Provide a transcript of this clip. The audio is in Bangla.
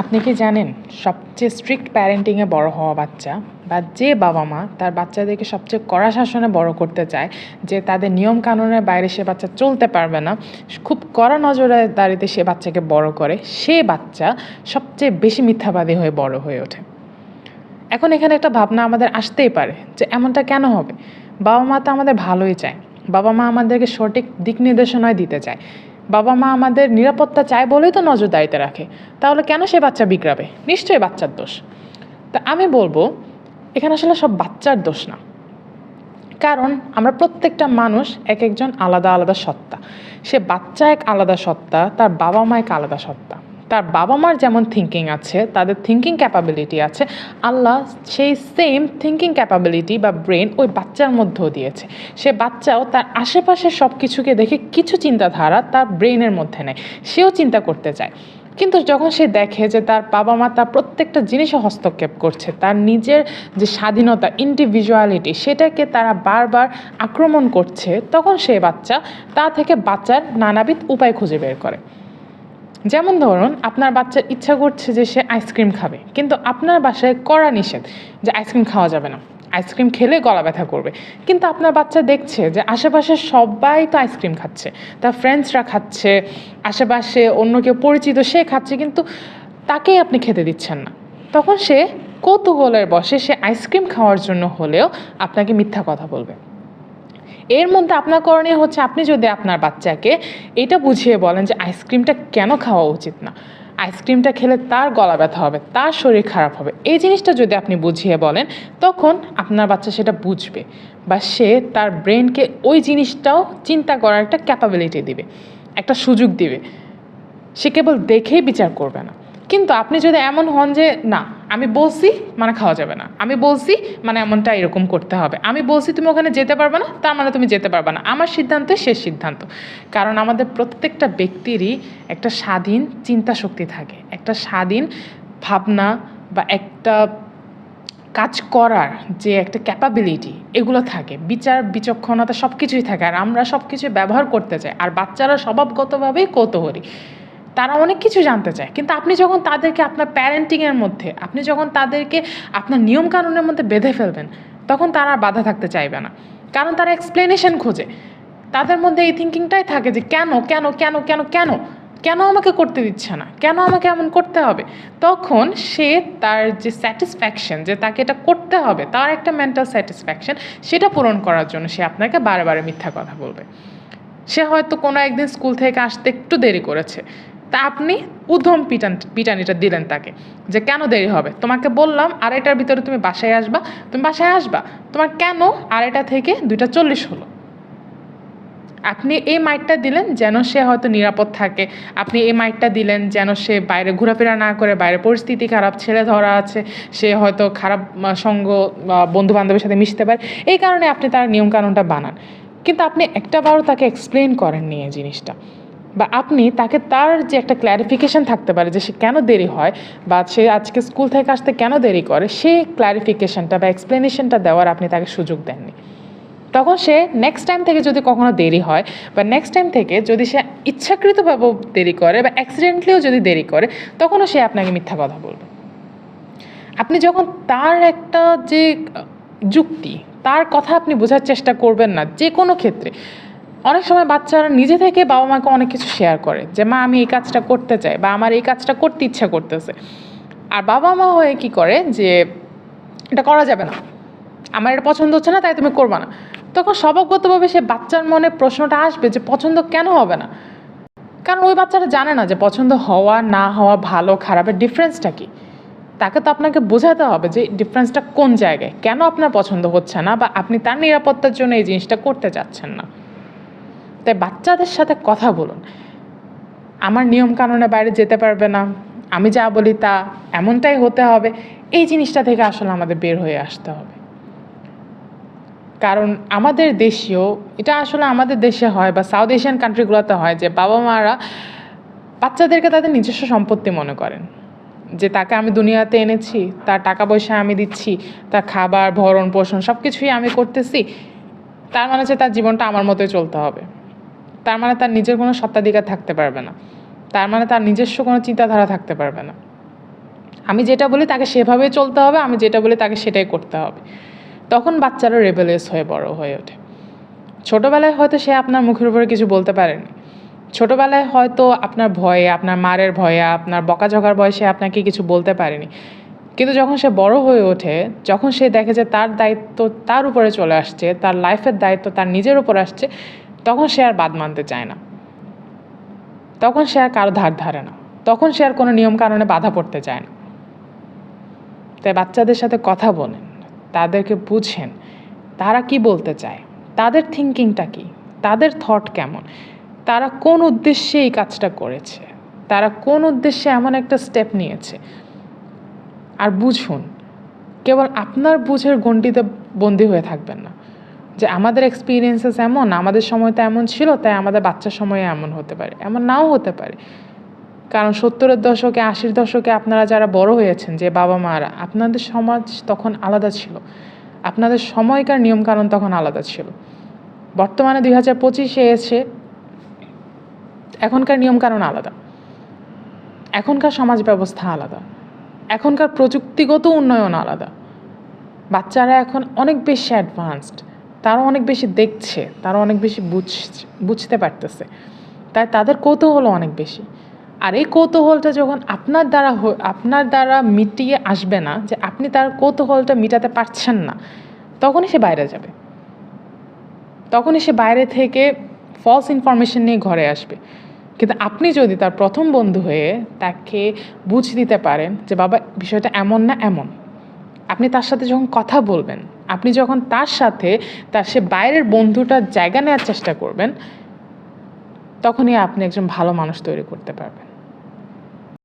আপনি কি জানেন সবচেয়ে স্ট্রিক্ট প্যারেন্টিংয়ে বড় হওয়া বাচ্চা বা যে বাবা মা তার বাচ্চাদেরকে সবচেয়ে কড়া শাসনে বড় করতে চায়, যে তাদের নিয়ম কানুনের বাইরে সে বাচ্চা চলতে পারবে না, খুব কড়া নজরে দাঁড়িয়ে সে বাচ্চাকে বড় করে, সে বাচ্চা সবচেয়ে বেশি মিথ্যাবাদী হয়ে বড় হয়ে ওঠে। এখন এখানে একটা ভাবনা আমাদের আসতেই পারে যে এমনটা কেন হবে? বাবা মা তো আমাদের ভালোই চায়। বাবা মা আমাদেরকে সঠিক দিক নির্দেশনায় দিতে চায়। বাবা মা আমাদের নিরাপত্তা চায় বলেই তো নজরদারিতে রাখে। তাহলে কেন সে বাচ্চা বিগড়াবে? নিশ্চয়ই বাচ্চার দোষ। তা আমি বলব, এখানে আসলে সব বাচ্চার দোষ না। কারণ আমরা প্রত্যেকটা মানুষ এক একজন আলাদা আলাদা সত্তা। সে বাচ্চা এক আলাদা সত্তা, তার বাবা মা এক আলাদা সত্তা। তার বাবা মার যেমন থিঙ্কিং আছে, তাদের থিঙ্কিং ক্যাপাবিলিটি আছে, আল্লাহ সেই সেম থিঙ্কিং ক্যাপাবিলিটি বা ব্রেন ওই বাচ্চার মধ্যেও দিয়েছে। সে বাচ্চাও তার আশেপাশে সব কিছুকে দেখে কিছু চিন্তাধারা তার ব্রেনের মধ্যে নেয়, সেও চিন্তা করতে চায়। কিন্তু যখন সে দেখে যে তার বাবা মা তার প্রত্যেকটা জিনিসে হস্তক্ষেপ করছে, তার নিজের যে স্বাধীনতা ইন্ডিভিজুয়ালিটি সেটাকে তারা বারবার আক্রমণ করছে, তখন সে বাচ্চা তা থেকে বাচ্চার নানাবিধ উপায় খুঁজে বের করে। যেমন ধরুন, আপনার বাচ্চার ইচ্ছা করছে যে সে আইসক্রিম খাবে, কিন্তু আপনার বাসায় কড়া নিষেধ যে আইসক্রিম খাওয়া যাবে না। আইসক্রিম খেলে গলা ব্যথা করবে। কিন্তু আপনার বাচ্চা দেখছে যে আশেপাশে সবাই তো আইসক্রিম খাচ্ছে। তার ফ্রেন্ডসরা খাচ্ছে, আশেপাশে অন্য কেউ পরিচিত, সে খাচ্ছে, কিন্তু তাকেই আপনি খেতে দিচ্ছেন না। তখন সে কৌতূহলের বসে সে আইসক্রিম খাওয়ার জন্য হলেও আপনাকে মিথ্যা কথা বলবে। এর মধ্যে আপনার করণীয় হচ্ছে আপনি যদি আপনার বাচ্চাকে এটা বুঝিয়ে বলেন যে আইসক্রিমটা কেন খাওয়া উচিত না। আইসক্রিমটা খেলে তার গলা ব্যথা হবে, তার শরীর খারাপ হবে। এই জিনিসটা যদি আপনি বুঝিয়ে বলেন, তখন আপনার বাচ্চা সেটা বুঝবে বা সে তার ব্রেনকে ওই জিনিসটাও চিন্তা করার একটা ক্যাপাবিলিটি দিবে, একটা সুযোগ দিবে। সে কেবল দেখেই বিচার করবে না। কিন্তু আপনি যদি এমন হন যে, না, আমি বলছি মানে খাওয়া যাবে না। আমি বলছি মানে এমনটা এরকম করতে হবে। আমি বলছি তুমি ওখানে যেতে পারবে না, তার মানে তুমি যেতে পারবে না। আমার সিদ্ধান্ত শেষ সিদ্ধান্ত। কারণ আমাদের প্রত্যেকটা ব্যক্তিরই একটা স্বাধীন চিন্তা শক্তি থাকে। একটা স্বাধীন ভাবনা বা একটা কাজ করার যে একটা ক্যাপাবিলিটি এগুলো থাকে। বিচার, বিচক্ষণতা সব কিছুই থাকে। আর আমরা সব কিছু ব্যবহার করতে চাই। আর বাচ্চারা স্বভাবগতভাবেই কৌতূহলী। তারা অনেক কিছু জানতে চায়। কিন্তু আপনি যখন তাদেরকে আপনার প্যারেন্টিংয়ের মধ্যে, আপনি যখন তাদেরকে আপনার নিয়মকানুনের মধ্যে বেঁধে ফেলবেন, তখন তারা বাধা থাকতে চাইবে না। কারণ তারা এক্সপ্লেনেশন খোঁজে। তাদের মধ্যে এই থিঙ্কিংটাই থাকে যে, কেন কেন কেন কেন কেন? কেন আমাকে করতে দিচ্ছে না? কেন আমাকে এমন করতে হবে? তখন সে তার যে স্যাটিসফ্যাকশন যে তাকে এটা করতে হবে, তার একটা মেন্টাল স্যাটিসফ্যাকশন সেটা পূরণ করার জন্য সে আপনাকে বারে বারে মিথ্যা কথা বলবে। সে হয়তো কোনো একদিন স্কুল থেকে আসতে একটু দেরি করেছে। তা আপনি উধম পিটান, পিটানিটা দিলেন তাকে, যে কেন দেরি হবে? তোমাকে বললাম আড়াইটার ভিতরে তুমি বাসায় আসবা, তুমি বাসায় আসবা, তোমার কেন আড়াইটা থেকে দুইটা চল্লিশ হলো? আপনি এই মাইকটা দিলেন যেন সে হয়তো নিরাপদ থাকে। আপনি এই মাইকটা দিলেন যেন সে বাইরে ঘোরাফেরা না করে, বাইরে পরিস্থিতি খারাপ, ছেলে ধরা আছে, সে হয়তো খারাপ সঙ্গ বন্ধু বান্ধবের সাথে মিশতে পারে, এই কারণে আপনি তার নিয়মকানুনটা বানান। কিন্তু আপনি একটা বারও তাকে এক্সপ্লেন করেননি এই জিনিসটা। বা আপনি তাকে তার যে একটা ক্ল্যারিফিকেশন থাকতে পারে যে সে কেন দেরি হয় বা সে আজকে স্কুল থেকে আসতে কেন দেরি করে সেই ক্ল্যারিফিকেশনটা বা এক্সপ্লেনেশনটা দেওয়ার আপনি তাকে সুযোগ দেননি। তখন সে নেক্সট টাইম থেকে যদি কখনো দেরি হয় বা নেক্সট টাইম থেকে যদি সে ইচ্ছাকৃতভাবেও দেরি করে বা অ্যাক্সিডেন্টলিও যদি দেরি করে, তখনও সে আপনাকে মিথ্যা কথা বলবে। আপনি যখন তার একটা যে যুক্তি, তার কথা আপনি বোঝার চেষ্টা করবেন না, যে কোনো ক্ষেত্রে অনেক সময় বাচ্চারা নিজে থেকে বাবা মাকে অনেক কিছু শেয়ার করে যে, মা, আমি এই কাজটা করতে চাই বা আমার এই কাজটা করতে ইচ্ছা করতেছে। আর বাবা মা হয়ে কি করে যে, এটা করা যাবে না। আমার এটা পছন্দ হচ্ছে না, তাই তুমি করবা না। তখন স্বভাবগতভাবে সে বাচ্চার মনে প্রশ্নটা আসবে যে, পছন্দ কেন হবে না? কারণ ওই বাচ্চারা জানে না যে, পছন্দ হওয়া, না হওয়া, ভালো, খারাপের ডিফারেন্সটা কি? তাকে তো আপনাকে বোঝাতে হবে যে ডিফারেন্সটা কোন জায়গায়? কেন আপনার পছন্দ হচ্ছে না বা আপনি তার নিরাপত্তার জন্য এই জিনিসটা করতে চাচ্ছেন না? তাই বাচ্চাদের সাথে কথা বলুন। আমার নিয়ম কানুনের বাইরে যেতে পারবে না, আমি যা বলি তা এমনটাই হতে হবে, এই জিনিসটা থেকে আসলে আমাদের বের হয়ে আসতে হবে। কারণ আমাদের দেশীয়, এটা আসলে আমাদের দেশে হয় বা সাউথ এশিয়ান কান্ট্রিগুলোতে হয় যে বাবা মারা বাচ্চাদেরকে তাদের নিজস্ব সম্পত্তি মনে করেন। যে তাকে আমি দুনিয়াতে এনেছি, তার টাকা পয়সা আমি দিচ্ছি, তার খাবার ভরণ পোষণ সব কিছুই আমি করতেছি, তার মানে হচ্ছে তার জীবনটা আমার মতোই চলতে হবে। তার মানে তার নিজের কোনো সত্ত্বাধিকার থাকতে পারবে না। তার মানে তার নিজস্ব কোনো চিন্তাধারা থাকতে পারবে না। আমি যেটা বলি তাকে সেভাবেই চলতে হবে, আমি যেটা বলি তাকে সেটাই করতে হবে। তখন বাচ্চারা রেবেলিয়াস হয়ে বড় হয়ে ওঠে। ছোটোবেলায় হয়তো সে আপনার মুখের উপরে কিছু বলতে পারেনি। ছোটোবেলায় হয়তো আপনার ভয়ে, আপনার মারের ভয়ে, আপনার বকাঝকার ভয়ে সে আপনাকে কিছু বলতে পারেনি। কিন্তু যখন সে বড় হয়ে ওঠে, যখন সে দেখে যে তার দায়িত্ব তার উপরে চলে আসছে, তার লাইফের দায়িত্ব তার নিজের উপর আসছে তখন সে আর বাদ মানতে চায় না। তখন সে আর কারও ধার ধারে না। তখন সে আর কোনো নিয়ম কারণে বাধা পড়তে চায় না। তাই বাচ্চাদের সাথে কথা বলেন, তাদেরকে বুঝেন, তারা কি বলতে চায়, তাদের থিঙ্কিংটা কি, তাদের থট কেমন, তারা কোন উদ্দেশ্যে এই কাজটা করেছে, তারা কোন উদ্দেশ্যে এমন একটা স্টেপ নিয়েছে। আর বুঝুন, কেবল আপনার বুঝের গণ্ডিতে বন্দি হয়ে থাকবেন না। যে আমাদের এক্সপিরিয়েন্সেস এমন, আমাদের সময় তো এমন ছিল, তাই আমাদের বাচ্চার সময়ে এমন হতে পারে, এমন নাও হতে পারে। কারণ সত্তরের দশকে, আশির দশকে আপনারা যারা বড় হয়েছেন, যে বাবা মারা, আপনাদের সমাজ তখন আলাদা ছিল। আপনাদের সময়কার নিয়মকানুন তখন আলাদা ছিল। বর্তমানে দুই হাজার পঁচিশে এসে এখনকার নিয়মকানুন আলাদা। এখনকার সমাজ ব্যবস্থা আলাদা। এখনকার প্রযুক্তিগত উন্নয়ন আলাদা। বাচ্চারা এখন অনেক বেশি অ্যাডভান্সড তারা অনেক বেশি দেখছে তারা অনেক বেশি বুঝছে, বুঝতে পারতেছে। তাই তাদের কৌতূহল অনেক বেশি। আর এই কৌতূহলটা যখন আপনার দ্বারা আপনার দ্বারা মিটিয়ে আসবে না যে আপনি তার কৌতূহলটা মিটাতে পারছেন না, তখনই সে বাইরে যাবে। তখনই সে বাইরে থেকে ফলস ইনফরমেশন নিয়ে ঘরে আসবে। কিন্তু আপনি যদি তার প্রথম বন্ধু হয়ে তাকে বুঝ দিতে পারেন যে, বাবা, বিষয়টা এমন না এমন। আপনি তার সাথে যখন কথা বলবেন আপনি যখন তার সাথে তার সে বাইরের বন্ধুটার জায়গা নেওয়ার চেষ্টা করবেন, তখনই আপনি একজন ভালো মানুষ তৈরি করতে পারবেন।